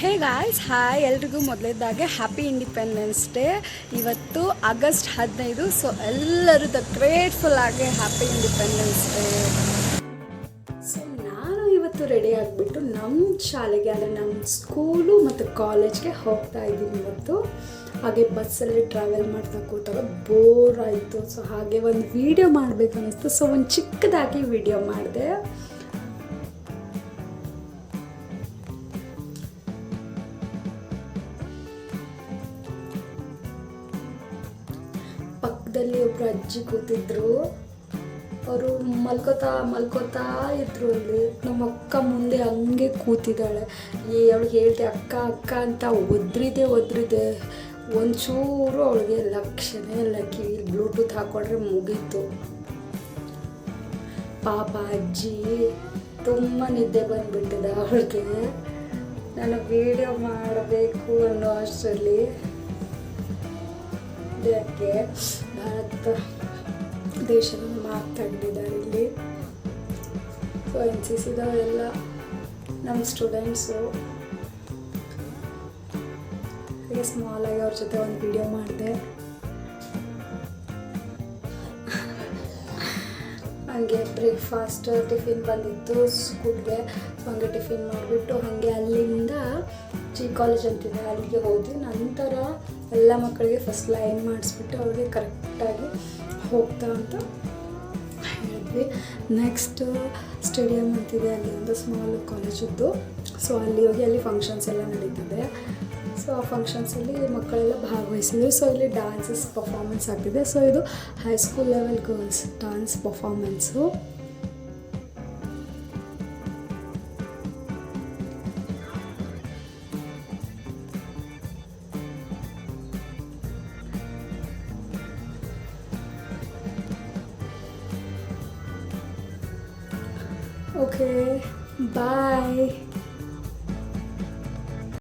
ಹೇ guys hi ಎಲ್ರಿಗೂ ಮೊದಲೇದಾಗೆ happy independence day ಇವತ್ತು ಆಗಸ್ಟ್ ಹದಿನೈದು ಸೊ ಎಲ್ಲರೂ ದ ಗ್ರೇಟ್ಫುಲ್ ಆಗಿ ಹ್ಯಾಪಿ ಇಂಡಿಪೆಂಡೆನ್ಸ್ ಡೇ ಸೊ ನಾನು ಇವತ್ತು ರೆಡಿ ಆಗಿಬಿಟ್ಟು ನಮ್ಮ ಶಾಲೆಗೆ, ಅಂದರೆ ನಮ್ಮ ಸ್ಕೂಲು ಮತ್ತು ಕಾಲೇಜ್ಗೆ ಹೋಗ್ತಾ ಇದ್ದೀನಿ ಇವತ್ತು. ಹಾಗೆ ಬಸ್ಸಲ್ಲಿ ಟ್ರಾವೆಲ್ ಮಾಡ್ತಾ ಕೂತಾಗ ಬೋರ್ ಆಯಿತು. ಸೊ ಹಾಗೆ ಒಂದು ವಿಡಿಯೋ ಮಾಡಬೇಕು ಅನ್ನಿಸ್ತು. ಸೊ ಒಂದು ಚಿಕ್ಕದಾಗಿ ವೀಡಿಯೋ ಮಾಡಿದೆ. ಪಕ್ಕದಲ್ಲಿ ಒಬ್ರು ಅಜ್ಜಿ ಕೂತಿದ್ರು. ಅವರು ಮಲ್ಕೋತಾ ಮಲ್ಕೋತಾ ಇದ್ರು ಅಲ್ಲಿ. ನಮ್ಮ ಅಕ್ಕ ಮುಂದೆ ಹಂಗೆ ಕೂತಿದ್ದಾಳೆ. ಏ ಅವಳಿಗೆ ಹೇಳ್ದೆ, ಅಕ್ಕ ಅಕ್ಕ ಅಂತ ಒದ್ರಿದೆ ಒದ್ರಿದೆ. ಒಂಚೂರು ಅವಳಿಗೆ ಲಕ್ಷಣೇ ಇಲ್ಲ ಕಿವಿ ಬ್ಲೂಟೂತ್ ಹಾಕೊಂಡ್ರೆ ಮುಗೀತು. ಪಾಪ ಅಜ್ಜಿ ತುಂಬ ನಿದ್ದೆ ಬಂದ್ಬಿಟ್ಟಿದೆ ಅವಳಿಗೆ. ನಾನು ವಿಡಿಯೋ ಮಾಡಬೇಕು ಅನ್ನೋ ಅಷ್ಟರಲ್ಲಿ. ಇದಕ್ಕೆ ಭಾರತ ದೇಶದ ಮಾತು ತೆಗೆದಿದ್ದಾರೆ ಇಲ್ಲಿ. ಸೊ ಎನ್ ಸಿ ಸಿದವರೆಲ್ಲ ನಮ್ಮ ಸ್ಟೂಡೆಂಟ್ಸು ಹಾಗೆ ಆಗಿ ಅವ್ರ ಜೊತೆ ಒಂದು ವಿಡಿಯೋ ಮಾಡಿದೆ. ಹಾಗೆ ಬ್ರೇಕ್ಫಾಸ್ಟ್ ಟಿಫಿನ್ ಬಂದಿತ್ತು ಸ್ಕೂಲ್ಗೆ ಸೊ ಹಂಗೆ ಟಿಫಿನ್ ಮಾಡಿಬಿಟ್ಟು ಹಾಗೆ ಅಲ್ಲಿಂದ ಜಿ ಕಾಲೇಜ್ ಅಂತಿದೆ. ಅಲ್ಲಿಗೆ ಹೋದ್ವಿ ನಂತರ ಎಲ್ಲ ಮಕ್ಕಳಿಗೆ ಫಸ್ಟ್ ಲೈನ್ ಮಾಡಿಸ್ಬಿಟ್ಟು ಅವ್ರಿಗೆ ಕರೆಕ್ಟಾಗಿ ಹೋಗ್ತಾ ಅಂತ ಹೇಳಿದ್ವಿ ನೆಕ್ಸ್ಟ್ ಸ್ಟೇಡಿಯಂ ಅಂತಿದೆ, ಅಲ್ಲಿ ಒಂದು ಸ್ಮಾಲ್ ಕಾಲೇಜಿದ್ದು ಸೊ ಅಲ್ಲಿ ಹೋಗಿ ಅಲ್ಲಿ ಫಂಕ್ಷನ್ಸ್ ಎಲ್ಲ ನಡೀತಿದೆ. ಸೊ ಆ ಫಂಕ್ಷನ್ಸಲ್ಲಿ ಮಕ್ಕಳೆಲ್ಲ ಭಾಗವಹಿಸಿದ್ರು. ಸೊ ಇಲ್ಲಿ ಡ್ಯಾನ್ಸಸ್ ಪರ್ಫಾರ್ಮೆನ್ಸ್ ಆಗ್ತಿದೆ. ಸೊ ಇದು high school level girls dance performance Okay, bye.